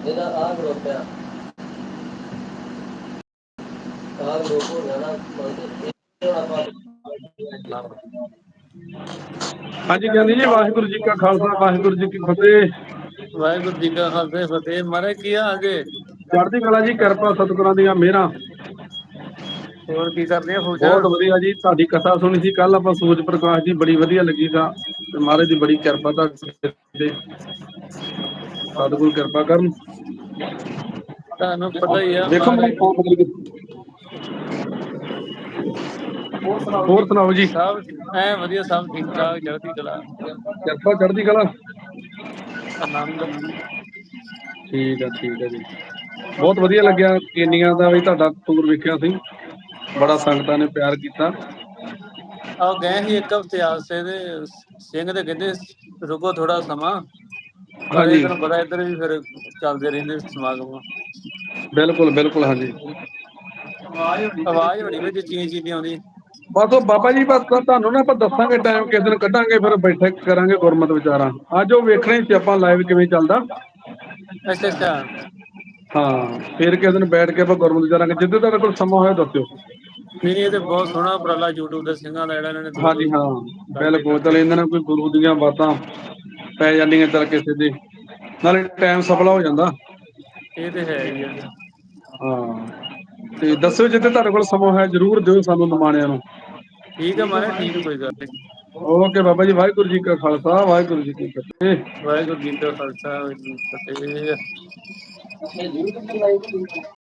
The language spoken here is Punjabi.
ਇਹਦਾ ਆ ਗਰੁੱਪ ਆ। ਆ ਗਰੁੱਪ ਹੋ ਹੁਣ ਆਪਾਂ ਹਾਂਜੀ ਕਹਿੰਦੇ ਜੀ ਵਾਹਿਗੁਰੂ ਜੀ ਕਾ ਖਾਲਸਾ ਵਾਹਿਗੁਰੂ ਜੀ ਕੀ ਫਤਿਹ। ਵਾਹਿਗੁਰੂ ਜੀ ਕਾ ਖਾਲਸਾ ਫਤਿਹ। ਮਾਰੇ ਕੀ ਆ ਅਗੇ? ਚੜ੍ਹਦੀ ਕਲਾ ਜੀ ਕਿਰਪਾ ਸਤਿਗੁਰਾਂ ਦੀਆਂ ਮਿਹਰਾਂ। ਹੋਰ ਕੀ ਕਰਦੇ ਆ ਫੌਜਾ? ਬਹੁਤ ਵਧੀਆ ਜੀ ਤੁਹਾਡੀ ਕਥਾ ਸੁਣੀ ਸੀ। ਕੱਲ ਆਪਾਂ ਸੂਰਜ ਪ੍ਰਕਾਸ਼ ਦੀ ਬੜੀ ਵਧੀਆ ਲੱਗੀ ਤਾਂ ਤੇ ਮਹਾਰਾਜ ਦੀ ਬੜੀ ਕਿਰਪਾ ਤਾਂ ਤੇ। ਸਤਿਗੁਰੂ ਕਿਰਪਾ ਕਰਨ। ਤੁਹਾਨੂੰ ਪਤਾ ਹੀ ਆ। ਦੇਖੋ ਮੇਰੀ ਫੋਨ ਬਦਲ ਗਈ ਹੋਰ ਸੁਣਾਓ ਜੀ। ਸਭ ਐ ਵਧੀਆ ਸਭ ਠੀਕ ਠਾਕ ਚੜ੍ਹਦੀ ਕਲਾ। ਕਿਰਪਾ ਚੜ੍ਹਦੀ ਕਲਾ। ਆਨੰਦ। ਠੀਕ ਆ ਠੀਕ ਆ ਜੀ। ਬਹੁਤ ਵਧੀਆ ਲੱਗਿਆ ਕੇਨੀਆਂ ਦਾ ਵੀ ਤੁਹਾਡਾ ਟੂਰ ਵੇਖਿਆ ਸੀ। ਬੜਾ ਸੰਗਤਾਂ ਨੇ ਪਿਆਰ ਕੀਤਾ। ਆ ਗਏ ਸੀ ਇੱਕ ਹਫ਼ਤੇ ਆਸਤੇ ਦੇ ਸਿੰਘ ਦੇ ਕਹਿੰਦੇ ਰੁਕੋ ਥੋੜਾ ਸਮਾਂ। ਹਾਂਜੀ। ਤੁਹਾਨੂੰ ਪਤਾ ਇੱਧਰ ਵੀ ਫਿਰ ਚੱਲਦੇ ਰਹਿੰਦੇ ਸਮਾਗਮ। ਬਿਲਕੁਲ ਬਿਲਕੁਲ ਹਾਂਜੀ। ਆਵਾਜ਼ ਬੜੀ ਵਿੱਚ। ਚੀਂ ਚੀਂ ਆਉਂਦੀ। ਬਸ ਉਹ ਬਾਬਾ ਜੀ ਬਸ ਤੁਹਾਨੂੰ ਨਾ ਆਪਾਂ ਦੱਸਾਂਗੇ ਟਾਈਮ ਕਿਸ ਦਿਨ ਕੱਢਾਂਗੇ ਫਿਰ ਬੈਠੇ ਕਰਾਂਗੇ ਗੁਰਮਤ ਵਿਚਾਰਾਂ। ਅੱਜ ਉਹ ਵੇਖਣਾ ਹੀ ਸੀ ਆਪਾਂ ਲਾਈਵ ਕਿਵੇਂ ਚੱਲਦਾ। ਅੱਛਾ ਅੱਛਾ। ਹਾਂ ਫਿਰ ਕਿਸੇ ਦਿਨ ਬੈਠ ਕੇ ਆਪਾਂ ਗੁਰਮਤ ਵਿਚਾਰਾਂ ਜਿੱਦੇ ਤੁਹਾਡੇ ਕੋਲ ਸਮਾਂ ਹੋਇਆ ਦੱਸਿਓ। ਨਹੀਂ ਨਹੀਂ ਇਹ ਤੇ ਬਹੁਤ ਸੋਹਣਾ ਉਪਰਾਲਾ YouTube ਦੇ ਸਿੰਘਾਂ ਦਾ ਜਿਹੜਾ ਇਹਨਾਂ ਨੇ ਹਾਂਜੀ ਹਾਂ। ਬਿਲਕੁਲ ਚਲ ਇਹਨਾਂ ਨਾਲ ਕੋਈ ਗੁਰੂ ਦੀਆਂ ਬਾਤਾਂ ਪੈ ਜਾਂਦੀਆਂ ਕਿਸੇ ਦੇ। ਨਾਲੇ ਟਾਈਮ ਸਫਲਾ ਹੋ ਜਾਂਦਾ। ਇਹ ਤੇ ਹੈ ਹੀ ਆ। ਹਾਂ। ਤੇ ਦੱਸਿਓ ਜਿੱਦੇ ਤੁਹਾਡੇ ਕੋਲ ਸਮਾਂ ਹੋਇਆ ਜਰੂਰ ਦਿਓ ਸਾਨੂੰ ਨਿਮਾਣਿਆਂ ਨੂੰ। ਠੀਕ ਆ ਮਾਰੇ ਠੀਕ ਕੋਈ ਗੱਲ ਨਹੀਂ। ਓਕੇ ਬਾਬਾ ਜੀ ਵਾਹਿਗੁਰੂ ਜੀ ਕਾ ਖਾਲਸਾ ਵਾਹਿਗੁਰੂ ਜੀ ਕੀ ਫਤਿਹ। ਵਾਹਿਗੁਰੂ ਜੀ ਕਾ ਖਾਲਸਾ ਵਾਹਿਗੁਰੂ ਜੀ ਕੀ ਫਤਿਹ।